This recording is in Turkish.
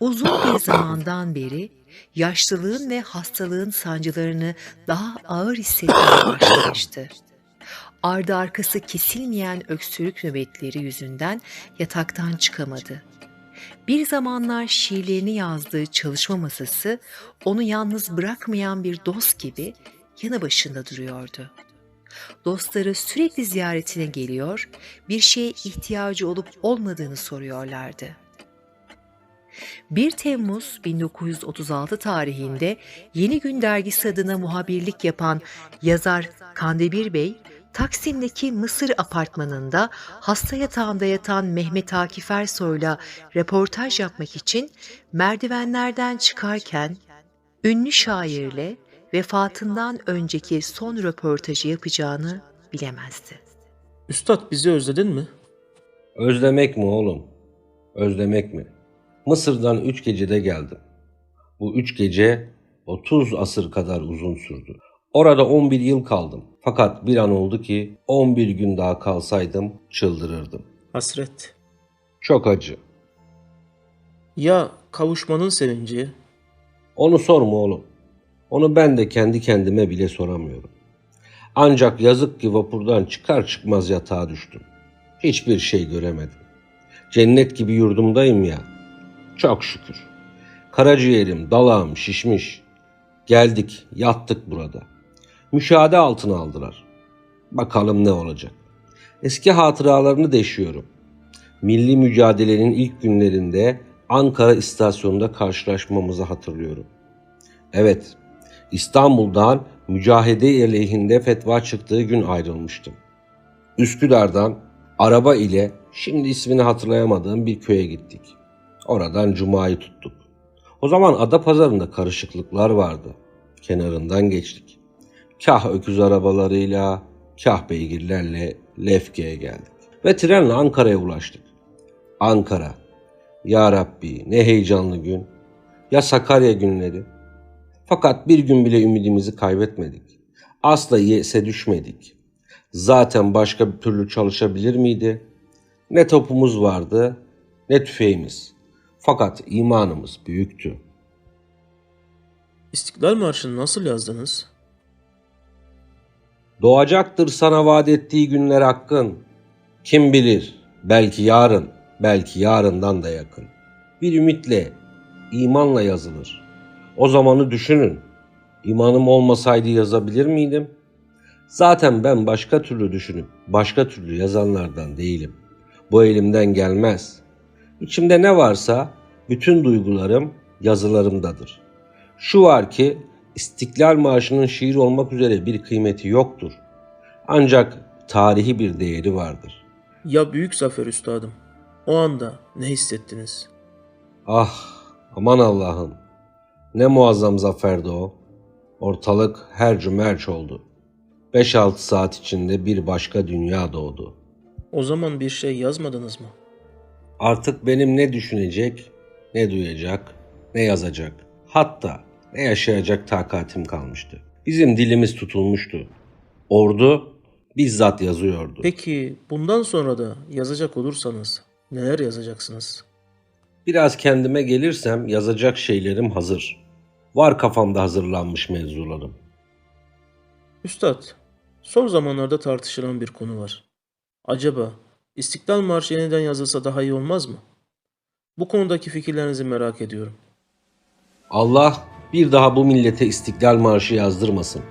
Uzun bir zamandan beri yaşlılığın ve hastalığın sancılarını daha ağır hissetmeye başlamıştı. Ardı arkası kesilmeyen öksürük nöbetleri yüzünden yataktan çıkamadı. Bir zamanlar şiirlerini yazdığı çalışma masası onu yalnız bırakmayan bir dost gibi yanı başında duruyordu. Dostları sürekli ziyaretine geliyor, bir şeye ihtiyacı olup olmadığını soruyorlardı. 1 Temmuz 1936 tarihinde Yeni Gün dergisi adına muhabirlik yapan yazar Kandemir Bey, Taksim'deki Mısır apartmanında hasta yatağında yatan Mehmet Akif Ersoy'la röportaj yapmak için merdivenlerden çıkarken ünlü şairle vefatından önceki son röportajı yapacağını bilemezdi. Üstad bizi özledin mi? Özlemek mi oğlum? Özlemek mi? Mısır'dan üç gecede geldim. Bu üç gece 30 asır kadar uzun sürdü. Orada 11 yıl kaldım. Fakat bir an oldu ki 11 gün daha kalsaydım çıldırırdım. Hasret. Çok acı. Ya kavuşmanın sevinci? Onu sorma oğlum. Onu ben de kendi kendime bile soramıyorum. Ancak yazık ki vapurdan çıkar çıkmaz yatağa düştüm. Hiçbir şey göremedim. Cennet gibi yurdumdayım ya. Çok şükür. Karaciğerim, dalağım şişmiş. Geldik, yattık burada. Müşahede altına aldılar. Bakalım ne olacak. Eski hatıralarını deşiyorum. Milli mücadelenin ilk günlerinde Ankara istasyonunda karşılaşmamızı hatırlıyorum. Evet, İstanbul'dan mücahede aleyhinde fetva çıktığı gün ayrılmıştım. Üsküdar'dan araba ile şimdi ismini hatırlayamadığım bir köye gittik. Oradan Cuma'yı tuttuk. O zaman Adapazarı'nda karışıklıklar vardı. Kenarından geçtik. Kah öküz arabalarıyla, kah beygirlerle Lefke'ye geldik. Ve trenle Ankara'ya ulaştık. Ankara. Ya Rabbi ne heyecanlı gün. Ya Sakarya günleri. Fakat bir gün bile ümidimizi kaybetmedik. Asla yese düşmedik. Zaten başka bir türlü çalışabilir miydi? Ne topumuz vardı ne tüfeğimiz. Fakat imanımız büyüktü. İstiklal Marşı'nı nasıl yazdınız? Doğacaktır sana vaat ettiği günler hakkın. Kim bilir belki yarın, belki yarından da yakın. Bir ümitle, imanla yazılır. O zamanı düşünün. İmanım olmasaydı yazabilir miydim? Zaten ben başka türlü düşünüp başka türlü yazanlardan değilim. Bu elimden gelmez. İçimde ne varsa bütün duygularım yazılarımdadır. Şu var ki İstiklal Marşı'nın şiir olmak üzere bir kıymeti yoktur. Ancak tarihi bir değeri vardır. Ya büyük zafer üstadım. O anda ne hissettiniz? Ah aman Allah'ım ne muazzam zaferdi o. Ortalık her cümerç oldu. 5-6 saat içinde bir başka dünya doğdu. O zaman bir şey yazmadınız mı? Artık benim ne düşünecek, ne duyacak, ne yazacak, hatta ne yaşayacak takatim kalmıştı. Bizim dilimiz tutulmuştu. Ordu bizzat yazıyordu. Peki bundan sonra da yazacak olursanız neler yazacaksınız? Biraz kendime gelirsem yazacak şeylerim hazır. Var kafamda hazırlanmış mevzularım. Üstad, son zamanlarda tartışılan bir konu var. Acaba İstiklal Marşı yeniden yazılsa daha iyi olmaz mı? Bu konudaki fikirlerinizi merak ediyorum. Allah bir daha bu millete İstiklal Marşı yazdırmasın.